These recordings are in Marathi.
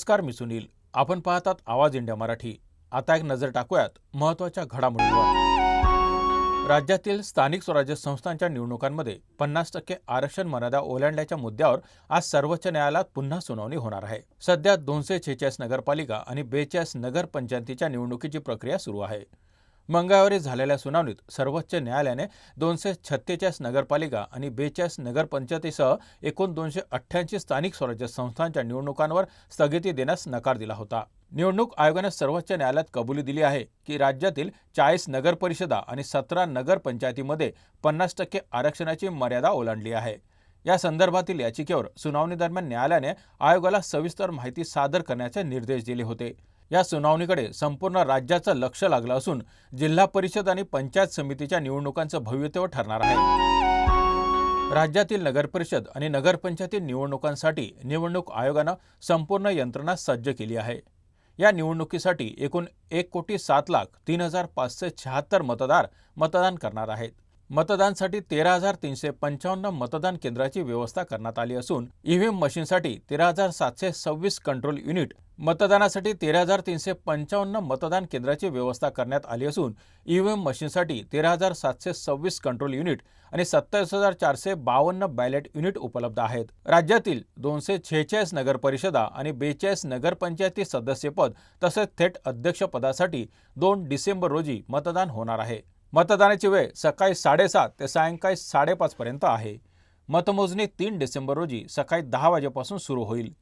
नमस्कार मी सुनील. आपण पाहतात आवाज इंडिया मराठी. आता एक नजर टाकूयात महत्त्वाच्या घडामोडींवर. राज्यातील स्थानिक स्वराज्य संस्थांच्या निवडणुकांमध्ये पन्नास टक्के आरक्षण मर्यादा ओलांडल्याच्या मुद्द्यावर आज सर्वोच्च न्यायालयात पुन्हा सुनावणी होणार आहे. सध्या दोनशे छेचाळीस नगरपालिका आणि बेचाळीस नगरपंचायतीच्या निवडणुकीची प्रक्रिया सुरू आहे. मंगळवारी झालेल्या सुनावणीत सर्वोच्च न्यायालयाने दोनशे छत्तेचाळीस नगरपालिका आणि बेचाळीस नगरपंचायतीसह एकूण दोनशे अठ्ठ्याऐंशी स्थानिक स्वराज्य संस्थांच्या निवडणुकांवर स्थगिती देण्यास नकार दिला होता. निवडणूक आयोगाने सर्वोच्च न्यायालयात कबुली दिली आहे की राज्यातील चाळीस नगरपरिषदा आणि सतरा नगरपंचायतीमध्ये पन्नास टक्के आरक्षणाची मर्यादा ओलांडली आहे. या संदर्भातील याचिकेवर सुनावणीदरम्यान न्यायालयाने आयोगाला सविस्तर माहिती सादर करण्याचे निर्देश दिले होते. या सुनावणीकडे संपूर्ण राज्याचं लक्ष लागलं असून जिल्हा परिषद आणि पंचायत समितीच्या निवडणुकांचं भव्यत्व ठरणार आहे. राज्यातील नगरपरिषद आणि नगरपंचायती निवडणुकांसाठी निवडणूक आयोगानं संपूर्ण यंत्रणा सज्ज केली आहे. या निवडणुकीसाठी एकूण एक कोटी सात लाख तीन हजार पाचशे शहात्तर मतदार मतदान करणार आहेत. मतदानसाठी तेरा हजार तीनशे पंचावन्न मतदान केंद्राची व्यवस्था करण्यात आली असून ईव्हीएम मशीनसाठी तेरा हजार सातशे सव्वीस कंट्रोल युनिट मतदानासाठी तेरा हजार तीनशे पंचावन्न मतदान केंद्राची व्यवस्था करण्यात आली असून ईव्हीएम मशीनसाठी तेरा हजार सातशे सव्वीस कंट्रोल युनिट आणि सत्तावीस हजार चारशे बावन्न बॅलेट युनिट उपलब्ध आहेत. राज्यातील दोनशे छेचाळीस नगरपरिषदा आणि बेचाळीस नगरपंचायती सदस्यपद तसेच थेट अध्यक्षपदासाठी दोन डिसेंबर रोजी मतदान होणार आहे. मतदानाची वेळ सकाळी साडेसात ते सायंकाळी साडेपाचपर्यंत आहे. मतमोजणी तीन डिसेंबर रोजी सकाळी दहा वाजेपासून सुरू होईल.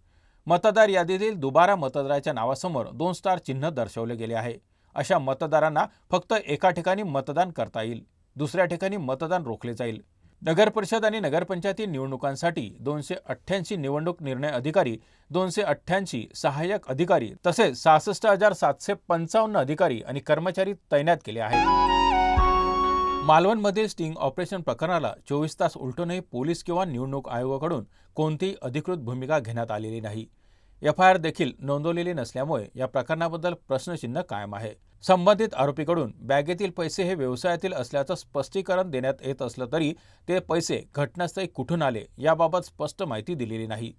मतदार यादीतील दुबारा मतदाराच्या नावासमोर दोन स्टार चिन्ह दर्शवले गेले आहे. अशा मतदारांना फक्त एका ठिकाणी मतदान करता येईल. दुसऱ्या ठिकाणी मतदान रोखले जाईल. नगरपरिषद आणि नगरपंचायती निवडणुकांसाठी दोनशे अठ्ठ्याऐंशी निवडणूक निर्णय अधिकारी दोनशे अठ्ठ्याऐंशी सहाय्यक अधिकारी तसेच सहासष्ट हजार सातशे पंचावन्न अधिकारी आणि कर्मचारी तैनात केले आहेत. मालवणमध्ये स्टिंग ऑपरेशन प्रकरणाला चोवीस तास उलटूनही पोलीस किंवा निवडणूक आयोगाकडून कोणतीही अधिकृत भूमिका घेण्यात आलेली नाही. एफ आय आर देखील नोंदवलेली नसल्यामुळे या प्रकरणाबद्दल प्रश्नचिन्ह कायम आहे. संबंधित आरोपीकडून बॅगेतील पैसे हे व्यवसायातील असल्याचं स्पष्टीकरण देण्यात येत असलं तरी ते पैसे घटनास्थळी कुठून आले याबाबत स्पष्ट माहिती दिलेली नाही.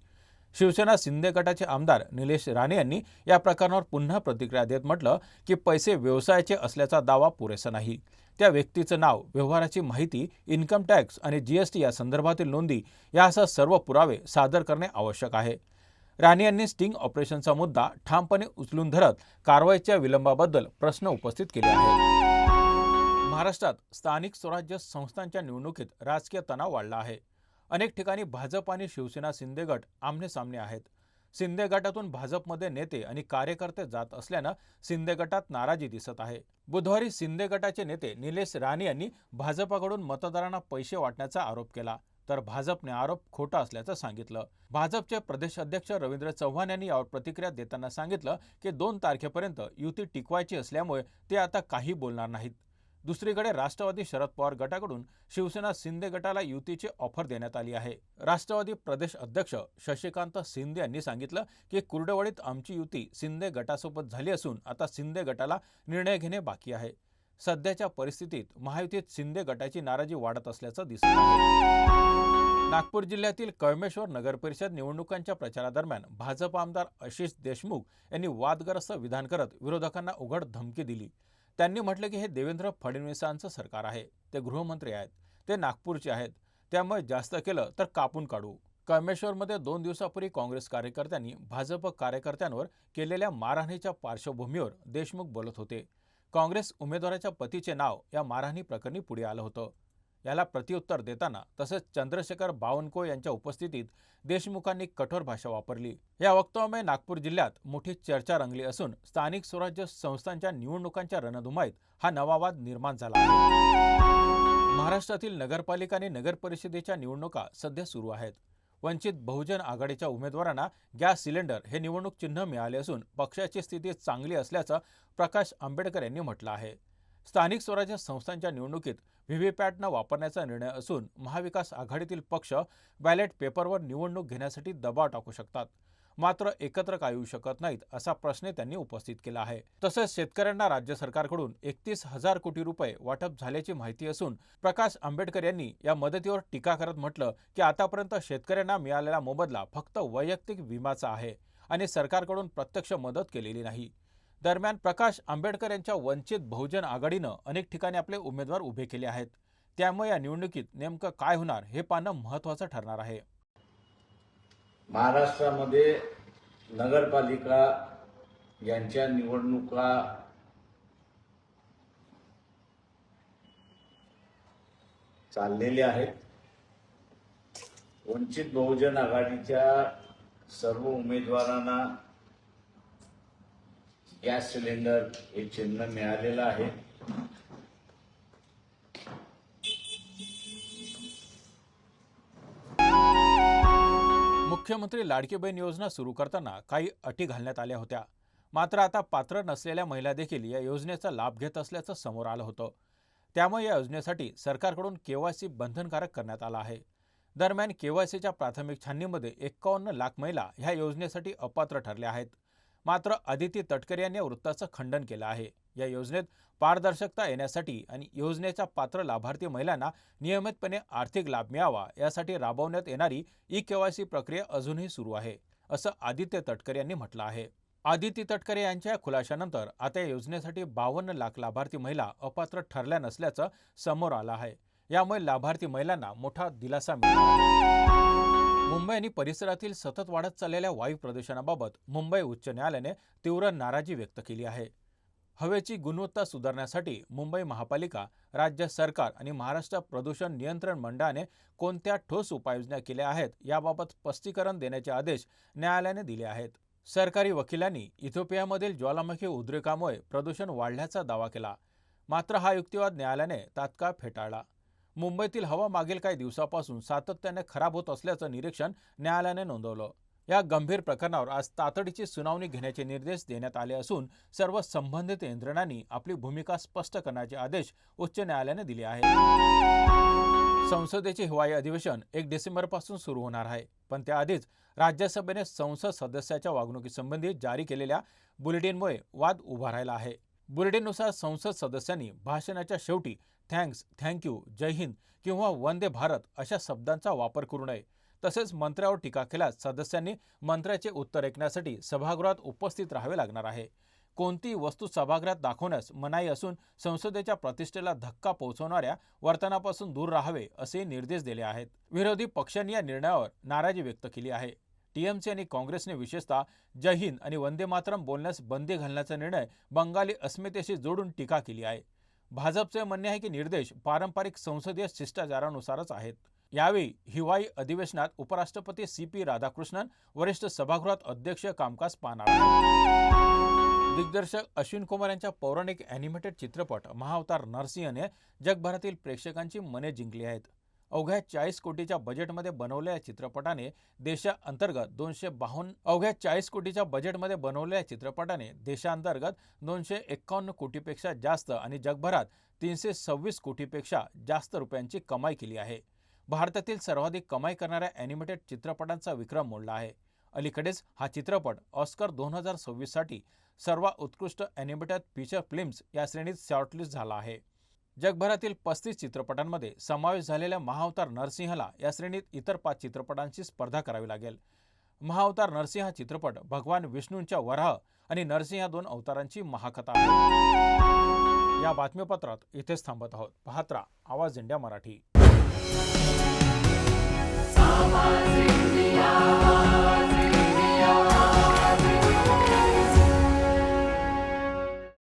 शिवसेना शिंदे गटाचे आमदार निलेश राणे यांनी या प्रकरणावर पुन्हा प्रतिक्रिया देत म्हटलं की पैसे व्यवसायाचे असल्याचा दावा पुरेसा नाही. त्या व्यक्तीचं नाव व्यवहाराची माहिती इन्कम टॅक्स आणि जीएसटी या संदर्भातील नोंदी यासह सर्व पुरावे सादर करणे आवश्यक आहे. राणे यांनी स्टिंग ऑपरेशनचा मुद्दा ठामपणे उचलून धरत कारवाईच्या विलंबाबद्दल प्रश्न उपस्थित केले आहेत. महाराष्ट्रात स्थानिक स्वराज्य संस्थांच्या निवडणुकीत राजकीय तणाव वाढला आहे. अनेक ठिकाणी भाजप आणि शिवसेना शिंदे गट आमने सामने आहेत. शिंदे गटातून भाजपमध्ये नेते आणि कार्यकर्ते जात असल्यानं शिंदे गटात नाराजी दिसत आहे. बुधवारी शिंदे गटाचे नेते निलेश राणे यांनी भाजपाकडून मतदारांना पैसे वाटण्याचा आरोप केला. तर भाजपने आरोप खोटा असल्याचं सांगितलं. भाजपचे प्रदेश अध्यक्ष रवींद्र चव्हाण यांनी यावर प्रतिक्रिया देताना सांगितलं की दोन तारखेपर्यंत युती टिकवायची असल्यामुळे ते आता काही बोलणार नाहीत. दुसरीकडे राष्ट्रवादी शरद पवार गटाकडून शिवसेना शिंदे गटाला युतीची ऑफर देण्यात आली आहे. राष्ट्रवादी प्रदेश अध्यक्ष शशिकांत शिंदे यांनी सांगितलं की कुर्डवाडीत आमची युती शिंदे गटासोबत झाली असून आता शिंदे गटाला निर्णय घेणे बाकी आहे. सध्याच्या परिस्थितीत महायुतीत शिंदे गटाची नाराजी वाढत असल्याचं दिसत आहे. नागपूर जिल्ह्यातील कळमेश्वर नगरपरिषद निवडणुकांच्या प्रचारादरम्यान भाजप आमदार आशिष देशमुख यांनी वादग्रस्त विधान करत विरोधकांना उघड धमकी दिली. त्यांनी म्हटलं की हे देवेंद्र फडणवीसांचं सरकार आहे. ते गृहमंत्री आहेत. ते नागपूरचे आहेत. त्यामुळे जास्त केलं तर कापून काढू. कळमेश्वरमध्ये दोन दिवसापूर्वी काँग्रेस कार्यकर्त्यांनी भाजप कार्यकर्त्यांवर केलेल्या मारहाणीच्या पार्श्वभूमीवर देशमुख बोलत होते. काँग्रेस उमेदवाराच्या पतीचे नाव या मारहाणी प्रकरणी पुढे आलं होतं. याला प्रत्युत्तर देताना तसेच चंद्रशेखर बावनकुळे यांच्या उपस्थितीत देशमुखांनी कठोर भाषा वापरली. या वक्तव्यामुळे नागपूर जिल्ह्यात मोठी चर्चा रंगली असून स्थानिक स्वराज्य संस्थांच्या निवडणुकांच्या रणधुमाईत हा नवा वाद निर्माण झाला आहे. महाराष्ट्रातील नगरपालिका आणि नगरपरिषदेच्या निवडणुका सध्या सुरू आहेत. वंचित बहुजन आघाडीच्या उमेदवारांना गॅस सिलेंडर हे निवडणूक चिन्ह मिळाले असून पक्षाची स्थिती चांगली असल्याचं प्रकाश आंबेडकर यांनी म्हटलं आहे. स्थानिक स्वराज्य संस्थांच्या निवडणुकीत व्हीव्हीपॅटनं वापरण्याचा निर्णय असून महाविकास आघाडीतील पक्ष बॅलेट पेपरवर निवडणूक घेण्यासाठी दबाव टाकू शकतात. मात्र एकत्र का येऊ शकत नाहीत असा प्रश्न त्यांनी उपस्थित केला आहे. तसंच शेतकऱ्यांना राज्य सरकारकडून एकतीस हजार कोटी रुपये वाटप झाल्याची माहिती असून प्रकाश आंबेडकर यांनी या मदतीवर टीका करत म्हटलं की आतापर्यंत शेतकऱ्यांना मिळालेला मोबदला फक्त वैयक्तिक विमाचा आहे आणि सरकारकडून प्रत्यक्ष मदत केलेली नाही. दरम्यान प्रकाश आंबेडकर यांच्या वंचित बहुजन आघाडीनं अनेक ठिकाणी आपले उमेदवार उभे केले आहेत. त्यामुळे या निवडणुकीत नेमकं काय होणार हे पाहणं महत्वाचं ठरणार आहे. महाराष्ट्रामध्ये नगरपालिका यांच्या निवडणुका चाललेल्या आहेत. वंचित बहुजन आघाडीच्या सर्व उमेदवारांना गॅस सिलेंडर हे चिन्ह मिळालेलं आहे. मुख्यमंत्री लाडकी बहीण योजना सुरू करताना काही अटी घालण्यात आल्या होत्या. मात्र आता पात्र नसलेल्या महिला देखील या योजनेचा लाभ घेत असल्याचं समोर आलं होतं. त्यामुळे या योजनेसाठी सरकारकडून केवायसी बंधनकारक करण्यात आला आहे. दरम्यान केवायसीच्या प्राथमिक छाननीमध्ये एक्कावन्न लाख महिला ह्या योजनेसाठी अपात्र ठरल्या आहेत. मात्र आदिती तटकरे यांनी या वृत्ताचं खंडन केलं आहे. या योजनेत पारदर्शकता येण्यासाठी आणि योजनेच्या पात्र लाभार्थी महिलांना नियमितपणे आर्थिक लाभ मिळावा यासाठी राबवण्यात येणारी ई केवायसी प्रक्रिया अजूनही सुरू आहे असं आदित्य तटकरे यांनी म्हटलं आहे. आदित्य तटकरे यांच्या खुलाशानंतर आता या योजनेसाठी बावन्न लाख लाभार्थी महिला अपात्र ठरल्या नसल्याचं समोर आलं आहे. यामुळे लाभार्थी महिलांना मोठा दिलासा मिळाला मुंबई आणि परिसरातील सतत वाढत चाललेल्या वायू प्रदूषणाबाबत मुंबई उच्च न्यायालयाने तीव्र नाराजी व्यक्त केली आहे. हवेची गुणवत्ता सुधारण्यासाठी मुंबई महापालिका राज्य सरकार आणि महाराष्ट्र प्रदूषण नियंत्रण मंडळाने कोणत्या ठोस उपाययोजना केल्या आहेत याबाबत स्पष्टीकरण देण्याचे आदेश न्यायालयाने दिले आहेत. सरकारी वकिलांनी इथिओपियामधील ज्वालामुखी उद्रेकामुळे प्रदूषण वाढल्याचा दावा केला. मात्र हा युक्तिवाद न्यायालयाने तात्काळ फेटाळला. मुंबईतील हवा मागील काही दिवसापासून सातत्याने खराब होत असल्याचं निरीक्षण न्यायालयाने नोंदवलं. या गंभीर प्रकरणावर आज तातडीची सुनावणी घेण्याचे निर्देश देण्यात आले असून सर्व संबंधित यंत्रणांनी आपली भूमिका स्पष्ट करण्याचे आदेश उच्च न्यायालयाने दिले आहेत. संसदेचे हिवाळी अधिवेशन एक डिसेंबरपासून सुरू होणार आहे. पण त्याआधीच राज्यसभेने संसद सदस्याच्या वागणुकीसंबंधी जारी केलेल्या बुलेटिनमुळे वाद उभा राहिला आहे. बुलेटिननुसार संसद सदस्यांनी भाषणाच्या शेवटी थँक्स थँक्यू जय हिंद किंवा वंदे भारत अशा शब्दांचा वापर करू नये. तसेच मंत्र्यावर टीका केल्यास सदस्यांनी मंत्र्याचे उत्तर ऐकण्यासाठी सभागृहात उपस्थित राहावे लागणार आहे. कोणती वस्तू सभागृहात दाखवण्यास मनाई असून संसदेच्या प्रतिष्ठेला धक्का पोहोचवणाऱ्या वर्तनापासून दूर राहावे असे निर्देश दिले आहेत. विरोधी पक्षांनी या निर्णयावर नाराजी व्यक्त केली आहे. टीएमसी आणि काँग्रेसने विशेषतः जय हिंद आणि वंदे मातरम बोलण्यास बंदी घालण्याचा निर्णय बंगाली अस्मितेशी जोडून टीका केली आहे. भाजपचे म्हणणे आहे की निर्देश पारंपरिक संसदीय शिष्टाचारानुसारच आहेत. यावेळी हिवाळी अधिवेशनात उपराष्ट्रपती सी पी राधाकृष्णन वरिष्ठ सभागृहात अध्यक्ष कामकाज पाहणार दिग्दर्शक अश्विन कुमार यांच्या पौराणिक ॲनिमेटेड चित्रपट महाअवतार नरसिंहने जगभरातील प्रेक्षकांची मने जिंकली आहेत. अवघ्या चाळीस कोटीच्या बजेटमध्ये बनवलेल्या चित्रपटाने देशाअंतर्गत दोनशे बावन्न अवघ्या चाळीस कोटीच्या बजेटमध्ये बनवलेल्या चित्रपटाने देशांतर्गत दोनशे एक्कावन्न कोटीपेक्षा जास्त आणि जगभरात तीनशे सव्वीस कोटीपेक्षा जास्त रुपयांची कमाई केली आहे. भारतातील सर्वाधिक कमाई करणाऱ्या ॲनिमेटेड चित्रपटांचा विक्रम मोडला आहे. अलीकडेच हा चित्रपट ऑस्कर दोन हजार सव्वीससाठी सर्वात उत्कृष्ट ॲनिमेटेड फीचर फिल्म्स या श्रेणीत शॉर्टलिस्ट झाला आहे. जगभरातील पस्तीस चित्रपटांमध्ये समावेश झालेल्या महाअवतार नरसिंहला या श्रेणीत इतर पाच चित्रपटांची स्पर्धा करावी लागेल. महाअवतार नरसिंह हा चित्रपट भगवान विष्णूंच्या वराह आणि नरसिंह दोन अवतारांची महाकथा या बातमीपत्रात इथेच थांबत आहोत. पाहत राहा आवाज इंडिया मराठी.